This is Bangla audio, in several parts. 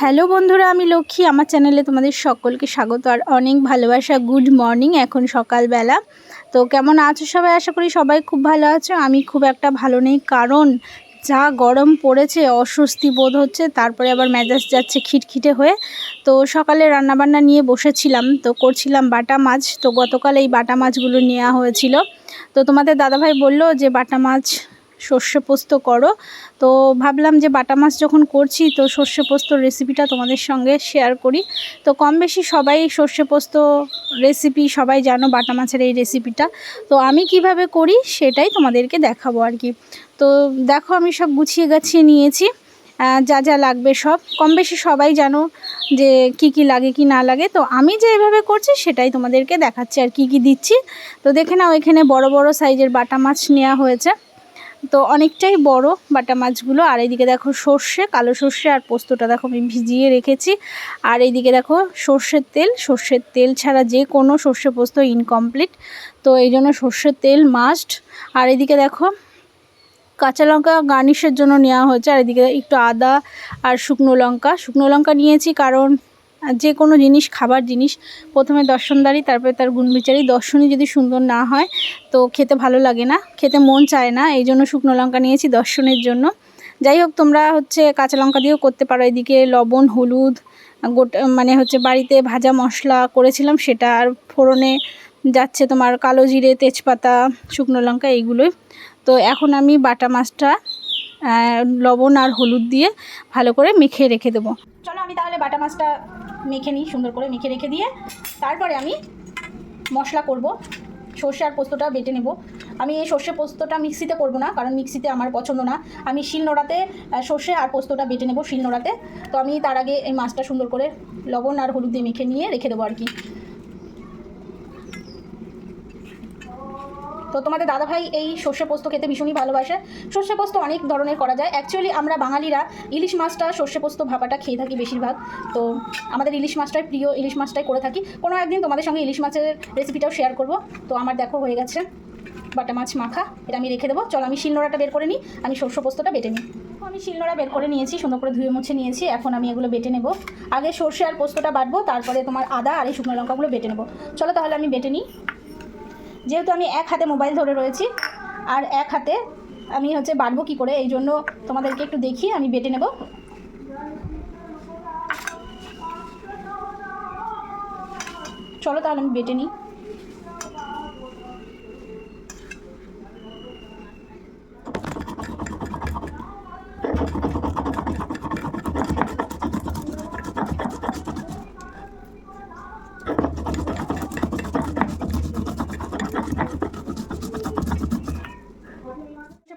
হ্যালো বন্ধুরা, আমি লক্ষ্মী। আমার চ্যানেলে তোমাদের সকলকে স্বাগত আর অনেক ভালোবাসা। গুড মর্নিং, এখন সকালবেলা। তো কেমন আছো সবাই? আশা করি সবাই খুব ভালো আছো। আমি খুব একটা ভালো নেই, কারণ যা গরম পড়েছে, অস্বস্তি বোধ হচ্ছে। তারপরে আবার মেজাজ যাচ্ছে খিটখিটে হয়ে। তো সকালে রান্নাবান্না নিয়ে বসেছিলাম, তো করছিলাম বাটা মাছ। তো গতকাল এই বাটা মাছগুলো নেওয়া হয়েছিল। তো তোমাদের দাদাভাই বলল যে বাটা মাছ সর্ষে পোস্ত করো। তো ভাবলাম যে বাটা মাছ যখন করছি, তো সর্ষে পোস্ত রেসিপিটা তোমাদের সঙ্গে শেয়ার করি। তো কম বেশি সবাই সর্ষে পোস্ত রেসিপি সবাই জানো বাটা মাছের এই রেসিপিটা তো আমি কীভাবে করি সেটাই তোমাদেরকে দেখাবো আর কি। তো দেখো আমি সব গুছিয়ে গাছিয়ে নিয়েছি যা যা লাগবে সব। কম বেশি সবাই জানো যে কি কি লাগে, কি না লাগে। তো আমি যে এভাবে করছি সেটাই তোমাদেরকে দেখাচ্ছি আর কি কি দিচ্ছি। তো দেখে নাও এখানে বড় বড় সাইজের বাটা মাছ নেওয়া হয়েছে। তো অনেকটাই বড় বাটা মাছগুলো। আর এইদিকে দেখো সর্ষে, কালো সর্ষে আর পোস্তটা দেখো আমি ভিজিয়ে রেখেছি। আর এইদিকে দেখো সর্ষের তেল সর্ষের তেল ছাড়া যে কোনো সর্ষে পোস্ত ইনকমপ্লিট তো এই জন্য সর্ষের তেল মাস্ট আর এদিকে দেখো কাঁচা লঙ্কা গার্নিশের জন্য নেওয়া হয়েছে। আর এদিকে একটু আদা আর শুকনো লঙ্কা। শুকনো লঙ্কা নিয়েছি কারণ যে কোনো জিনিস, খাবার জিনিস, প্রথমে দর্শনদারি তারপরে তার গুণবিচারি দর্শনই যদি সুন্দর না হয়, তো খেতে ভালো লাগে না, খেতে মন চায় না, এই জন্য শুকনো লঙ্কা নিয়েছি দর্শনের জন্য। যাই হোক, তোমরা হচ্ছে কাঁচা লঙ্কা দিয়েও করতে পারো। এদিকে লবণ, হলুদ, গোটা মানে হচ্ছে বাড়িতে ভাজা মশলা করেছিলাম, সেটা আর ফোড়নে যাচ্ছে তোমার কালো জিরে, তেজপাতা, শুকনো লঙ্কা, এইগুলোই। তো এখন আমি বাটা মাছটা লবণ আর হলুদ দিয়ে ভালো করে মেখে রেখে দেবো। চলো আমি তাহলে বাটা মাছটা মেখে নিই, সুন্দর করে মেখে রেখে দিয়ে। তারপরে আমি মশলা করব। সর্ষে আর পোস্তটা বেটে নেব। আমি এই সর্ষে পোস্তটা মিক্সিতে করব না, কারণ মিক্সিতে আমার পছন্দ না। আমি শিলনোড়াতে সর্ষে আর পোস্তটা বেটে নেব শিলনোড়াতে তো আমি তার আগে এই মাছটা সুন্দর করে লবণ আর হলুদ দিয়ে মেখে নিয়ে রেখে দেবো আর কি। তো তোমাদের দাদাভাই এই সর্ষে পোস্ত খেতে ভীষণই ভালোবাসে। সর্ষে পোস্ত অনেক ধরনের করা যায়। অ্যাকচুয়ালি আমরা বাঙালিরা ইলিশ মাছটা সর্ষে পোস্ত ভাপাটা খেয়ে থাকি বেশিরভাগ। তো আমাদের ইলিশ মাছটাই প্রিয়, ইলিশ মাছটাই করে থাকি। কোনো একদিন তোমাদের সঙ্গে ইলিশ মাছের রেসিপিটাও শেয়ার করব। তো আমার দেখো হয়ে গেছে। বাটা মাছ মাখা, এটা আমি রেখে দেবো। চলো, আমি শিলনোড়াটা বের করে নিই। আমি সর্ষে পোস্তটা বেটে নিই। আমি শিলনোড়া বের করে নিয়েছি, সুন্দর করে ধুয়ে মুছে নিয়েছি। এখন আমি এগুলো বেটে নেব। আগে সর্ষে আর পোস্তটা বাটবো, তারপরে তোমার আদা আর এই শুকনো লঙ্কাগুলো বেটে নেব। চলো তাহলে আমি বেটে নিই। যেহেতু আমি এক হাতে মোবাইল ধরে রয়েছি, আর এক হাতে আমি হচ্ছে বাড়বো কী করে, এই জন্য তোমাদেরকে একটু দেখি, আমি বেটে নেব। চলো তাহলে আমি বেটে নিই।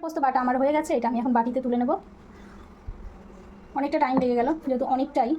পোস্ত বাটা আমার হয়ে গেছে, এটা আমি এখন বাটিতে তুলে নেব। অনেকটা টাইম লেগে গেল, যেহেতু অনেকটাই।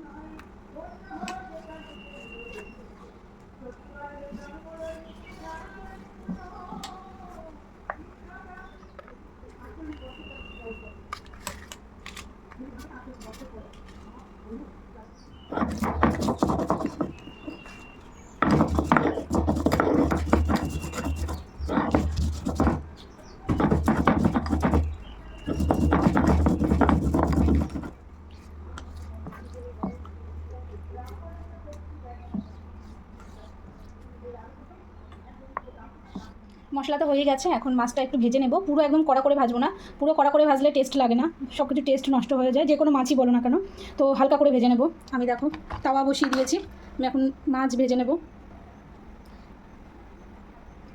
মশলা তো হয়ে গেছে, এখন মাছটা একটু ভেজে নেব। পুরো একদম কড়া করে ভাজবো না। পুরো কড়া করে ভাজলে টেস্ট লাগে না। সব কিছু টেস্ট নষ্ট হয়ে যায়। যে কোনো মাছই বলো না কেন। তো হালকা করে ভেজে নেব। আমি দেখো, তাওয়া বসিয়ে দিয়েছি। আমি এখন মাছ ভেজে নেব।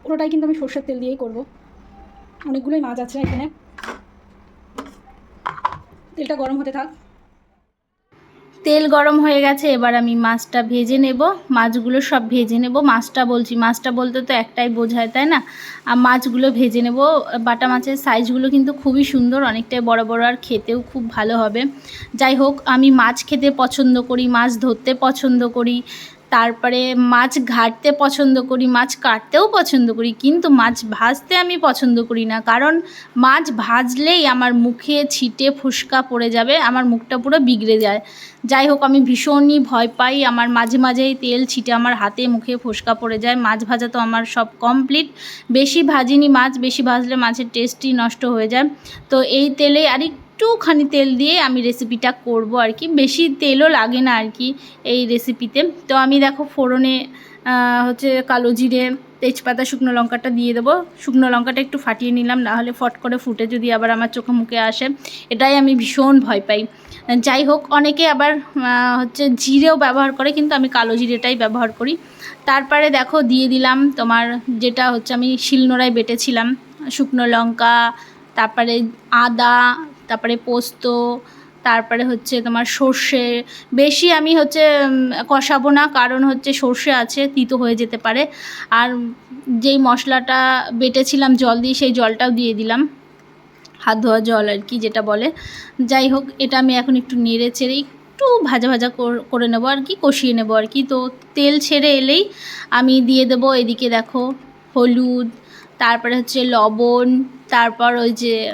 পুরোটাই কিন্তু আমি সর্ষের তেল দিয়েই করব। অনেকগুলোই মাছ আছে এখানে। তেলটা গরম হতে থাক। তেল গরম হয়ে গেছে, এবার আমি মাছটা ভেজে নেব। মাছগুলো সব ভেজে নেব। মাছটা বলছি, মাছটা বলতে তো একটাই বোঝায়, তাই না? আর মাছগুলো ভেজে নেব। বাটা মাছের সাইজগুলো কিন্তু খুবই সুন্দর, অনেকটাই বড় বড় আর খেতেও খুব ভালো হবে। যাই হোক, আমি মাছ খেতে পছন্দ করি, মাছ ধরতে পছন্দ করি। তারপরে মাছ ঘাটতে পছন্দ করি, মাছ কাটতেও পছন্দ করি, কিন্তু মাছ ভাজতে আমি পছন্দ করি না। কারণ মাছ ভাজলেই আমার মুখে ছিটে ফুসকা পড়ে যাবে, আমার মুখটা পুরো বিগড়ে যায়। যাই হোক, আমি ভীষণই ভয় পাই, আমার মাঝে মাঝেই তেল ছিটে আমার হাতে মুখে ফুসকা পড়ে যায়। মাছ ভাজা তো আমার সব কমপ্লিট বেশি ভাজিনি মাছ, বেশি ভাজলে মাছের টেস্টই নষ্ট হয়ে যায়। তো এই তেলে আর একটুখানি তেল দিয়ে আমি রেসিপিটা করব আর কি। বেশি তেলও লাগে না আর কি এই রেসিপিতে তো আমি দেখো ফোড়নে হচ্ছে কালো জিরে, তেজপাতা, শুকনো লঙ্কাটা দিয়ে দেবো। শুকনো লঙ্কাটা একটু ফাটিয়ে নিলাম, না হলে ফট করে ফুটে যদি আবার আমার চোখে মুখে আসে, এটাই আমি ভীষণ ভয় পাই। যাই হোক, অনেকে আবার হচ্ছে জিরেও ব্যবহার করে, কিন্তু আমি কালো জিরেটাই ব্যবহার করি। তারপরে দেখো দিয়ে দিলাম তোমার যেটা হচ্ছে আমি শিলনোড়ায় বেটেছিলাম। শুকনো লঙ্কা, তারপরে আদা তারপরে পোস্ত, তারপরে হচ্ছে তোমার সর্ষে। বেশি আমি হচ্ছে কষাবো না, কারণ হচ্ছে সর্ষে আছে, তিতো হয়ে যেতে পারে। আর যেই মশলাটা বেটেছিলাম জল দিয়ে, সেই জলটাও দিয়ে দিলাম। হাত ধোয়া জল আর কি যেটা বলে। যাই হোক, এটা আমি এখন একটু নেড়ে চেড়ে একটু ভাজা ভাজা কর- নেব আর কি, কষিয়ে নেব আর কি। তো তেল ছেড়ে এলেই আমি দিয়ে দেবো এদিকে দেখো, হলুদ, তারপরে হচ্ছে লবণ, তারপর ওই যে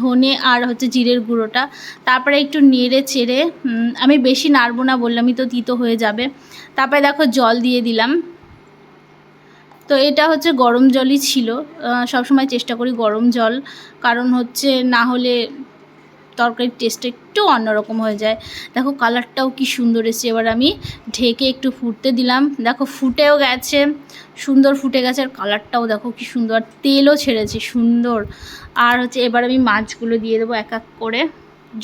ধনে আর হচ্ছে জিরের গুঁড়োটা। তারপরে একটু নেড়ে চেড়ে আমি বেশি নাড়বো না, বললামই তো তিতো হয়ে যাবে। তারপরে দেখো জল দিয়ে দিলাম। তো এটা হচ্ছে গরম জলই ছিল। সবসময় চেষ্টা করি গরম জল। কারণ হচ্ছে না হলে তরকারির টেস্টটা একটু অন্যরকম হয়ে যায়। দেখো কালারটাও কি সুন্দর এসেছে। এবার আমি ঢেকে একটু ফুটতে দিলাম। দেখো ফুটেও গেছে, সুন্দর ফুটে গেছে আর কালারটাও দেখো কি সুন্দর। তেলও ছেড়েছে, সুন্দর। আর হচ্ছে এবার আমি মাছগুলো দিয়ে দেবো এক এক করে।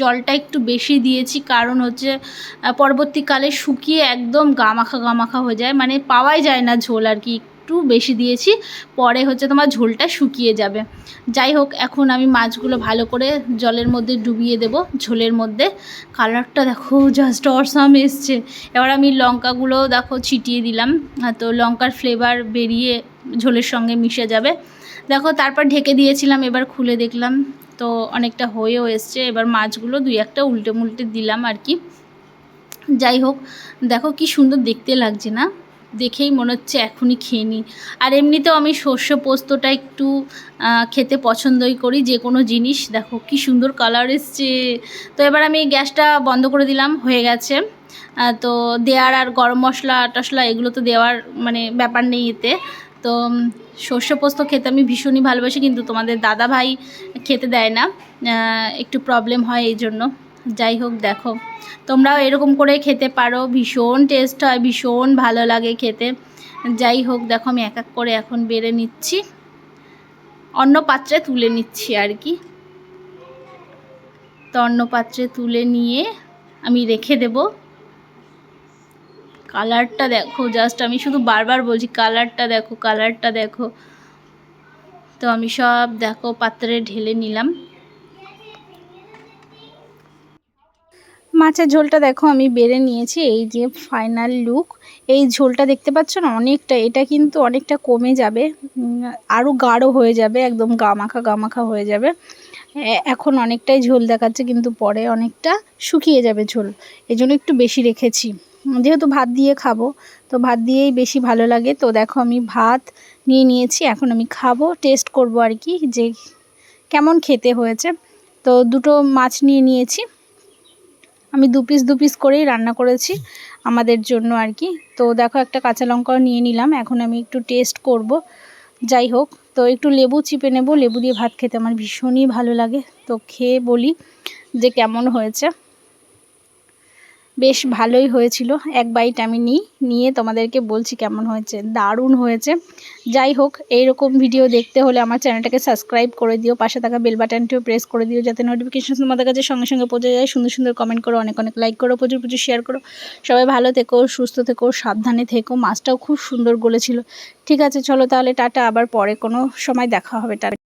জলটা একটু বেশি দিয়েছি, কারণ হচ্ছে পরবর্তীকালে শুকিয়ে একদম গামাখা গামাখা হয়ে যায়। মানে পাওয়াই যায় না ঝোল আর কি। একটু বেশি দিয়েছি, পরে হচ্ছে তোমার ঝোলটা শুকিয়ে যাবে। যাই হোক, এখন আমি মাছগুলো ভালো করে জলের মধ্যে ডুবিয়ে দেব, ঝোলের মধ্যে। কালারটা দেখো জাস্ট অসাম এসছে। এবার আমি লঙ্কাগুলো দেখো ছিটিয়ে দিলাম তো লঙ্কার ফ্লেভার বেরিয়ে ঝোলের সঙ্গে মিশে যাবে। দেখো, তারপর ঢেকে দিয়েছিলাম, এবার খুলে দেখলাম, তো অনেকটা হয়েও এসছে। এবার মাছগুলো দুই একটা উল্টে মুল্টে দিলাম আর কি। যাই হোক, দেখো কি সুন্দর দেখতে লাগছে না? দেখেই মনে হচ্ছে এখনই খেয়ে নিই। আর এমনিতেও আমি শস্য পোস্তটা একটু খেতে পছন্দই করি, যে কোনো জিনিস। দেখো কি সুন্দর কালার এসছে। তো এবার আমি গ্যাসটা বন্ধ করে দিলাম, হয়ে গেছে। তো দেওয়ার আর গরম মশলা টশলা এগুলো তো দেওয়ার মানে ব্যাপার নেই এতে। তো সর্ষে পোস্ত খেতে আমি ভীষণই ভালোবাসি, কিন্তু তোমাদের দাদা ভাই খেতে দেয় না। একটু প্রবলেম হয় এই জন্য যাই হোক, দেখো। তোমরাও এরকম করে খেতে পারো। ভীষণ টেস্ট হয়, ভীষণ ভালো লাগে খেতে। যাই হোক, দেখো, আমি এক এক করে এখন বেড়ে নিচ্ছি। অন্য পাত্রে তুলে নিচ্ছি আর কি। তো অন্য পাত্রে তুলে নিয়ে আমি রেখে দেব। কালারটা দেখো জাস্ট আমি শুধু বারবার বলছি, কালারটা দেখো কালারটা দেখো। তো আমি সব, দেখো, পাত্রে ঢেলে নিলাম। মাছের ঝোলটা দেখো, আমি বেড়ে নিয়েছি। এই যে ফাইনাল লুক এই ঝোলটা দেখতে পাচ্ছ না? অনেকটা, এটা কিন্তু অনেকটা কমে যাবে। আরও গাঢ় হয়ে যাবে, একদম গামাখা গামাখা হয়ে যাবে। এখন অনেকটাই ঝোল দেখাচ্ছে, কিন্তু পরে অনেকটা শুকিয়ে যাবে ঝোল। এই জন্য একটু বেশি রেখেছি। যেহেতু ভাত দিয়ে খাব, তো ভাত দিয়েই বেশি ভালো লাগে। তো দেখো, আমি ভাত নিয়ে নিয়েছি, এখন আমি খাব টেস্ট করব আর কি, যে কেমন খেতে হয়েছে। তো দুটো মাছ নিয়ে নিয়েছি। আমি দু পিস দু পিস করেই রান্না করেছি আমাদের জন্য আর কি। তো দেখো একটা কাঁচা লঙ্কাও নিয়ে নিলাম, এখন আমি একটু টেস্ট করব। যাই হোক, তো একটু লেবু চিপে নেব, লেবু দিয়ে ভাত খেতে আমার ভীষণই ভালো লাগে। তো খেয়ে বলি যে কেমন হয়েছে। বেশ ভালোই হয়েছিল। এক বাইট আমি নিই নিয়ে তোমাদেরকে বলছি কেমন হয়েছে। দারুণ হয়েছে। যাই হোক, এইরকম ভিডিও দেখতে হলে আমার চ্যানেলটাকে সাবস্ক্রাইব করে দিও, পাশে থাকা বেল বাটনটিও প্রেস করে দিও, যাতে নোটিফিকেশন তোমাদের কাছে সঙ্গে সঙ্গে পৌঁছে যায়। সুন্দর সুন্দর কমেন্ট করো, অনেক অনেক লাইক করো, প্রচুর প্রচুর শেয়ার করো। সবাই ভালো থেকো, সুস্থ থেকো, সাবধানে থেকো। মাছটাও খুব সুন্দর গলেছিল। ঠিক আছে, চলো তাহলে টাটা, আবার পরে কোনো সময় দেখা হবে। টাটা।